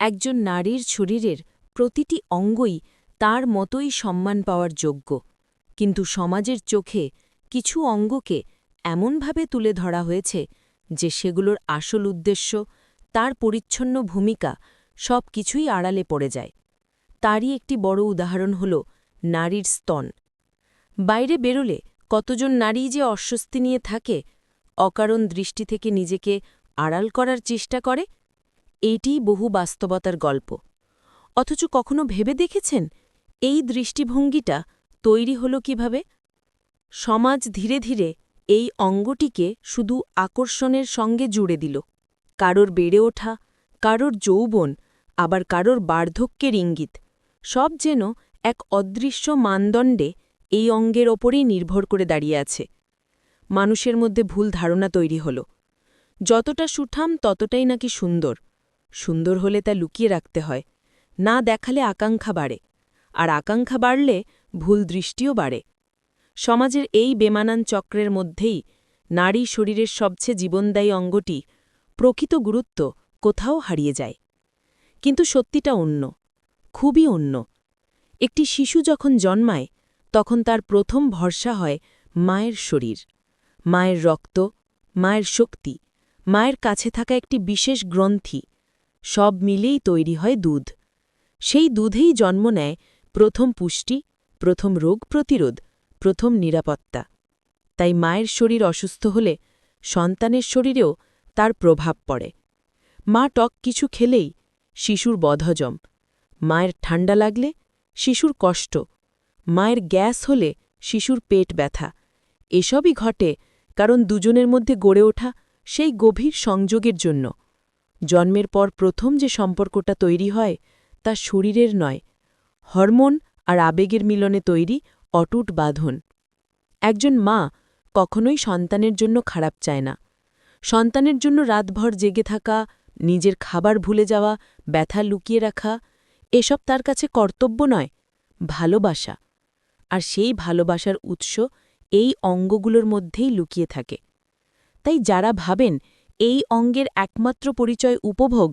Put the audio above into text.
একজন নারীর শরীরের প্রতিটি অঙ্গই তার মতোই সম্মান পাওয়ার যোগ্য। কিন্তু সমাজের চোখে কিছু অঙ্গকে এমনভাবে তুলে ধরা হয়েছে যে সেগুলোর আসল উদ্দেশ্য, তার পরিচ্ছন্ন ভূমিকা সব কিছুই আড়ালে পড়ে যায়। তারই একটি বড় উদাহরণ হল নারীর স্তন। বাইরে বেরোলে কতজন নারী যে অস্বস্তি নিয়ে থাকে, অকারণ দৃষ্টি থেকে নিজেকে আড়াল করার চেষ্টা করে এইটিই বহু বাস্তবতার গল্প। অথচ কখনো ভেবে দেখেছেন? এই দৃষ্টিভঙ্গিটা তৈরি হল কীভাবে? সমাজ ধীরে ধীরে এই অঙ্গটিকে শুধু আকর্ষণের সঙ্গে জুড়ে দিল। কারোর বেড়ে ওঠা, কারোর যৌবন, আবার কারোর বার্ধক্যের ইঙ্গিত। সব যেন এক অদৃশ্য মানদণ্ডে এই অঙ্গের ওপরেই নির্ভর করে দাঁড়িয়ে আছে। মানুষের মধ্যে ভুল ধারণা তৈরি হল। যতটা সুঠাম ততটাই নাকি সুন্দর। সুন্দর হলে তা লুকিয়ে রাখতে হয়, না দেখালে আকাঙ্ক্ষা বাড়ে, আর আকাঙ্ক্ষা বাড়লে ভুল দৃষ্টিও বাড়ে। সমাজের এই বেমানান চক্রের মধ্যেই নারী শরীরের সবচেয়ে জীবনদায়ী অঙ্গটি প্রকৃত গুরুত্ব কোথাও হারিয়ে যায়। কিন্তু সত্যিটা অন্য, খুবই অন্য। একটি শিশু যখন জন্মায়, তখন তার প্রথম ভরসা হয় মায়ের শরীর, মায়ের রক্ত, মায়ের শক্তি, মায়ের কাছে থাকা একটি বিশেষ গ্রন্থি সব মিলেই তৈরি হয় দুধ। সেই দুধেই জন্ম নেয় প্রথম পুষ্টি, প্রথম রোগ প্রতিরোধ, প্রথম নিরাপত্তা। তাই মায়ের শরীর অসুস্থ হলে সন্তানের শরীরেও তার প্রভাব পড়ে। মা টক কিছু খেলেই শিশুর বধজম মায়ের ঠান্ডা লাগলে শিশুর কষ্ট। মায়ের গ্যাস হলে শিশুর পেট ব্যথা। এসবই ঘটে কারণ দুজনের মধ্যে গড়ে ওঠা সেই গভীর সংযোগের জন্য। জন্মের পর প্রথম যে সম্পর্কটা তৈরি হয়, তা শরীরের নয়, হরমোন আর আবেগের মিলনে তৈরি অটুট বাঁধন। একজন মা কখনোই সন্তানের জন্য খারাপ চায় না। সন্তানের জন্য রাতভর জেগে থাকা, নিজের খাবার ভুলে যাওয়া, ব্যথা লুকিয়ে রাখা, এসব তার কাছে কর্তব্য নয়, ভালোবাসা। আর সেই ভালোবাসার উৎস এই অঙ্গগুলোর মধ্যেই লুকিয়ে থাকে। তাই যারা ভাবেন এই অঙ্গের একমাত্র পরিচয় উপভোগ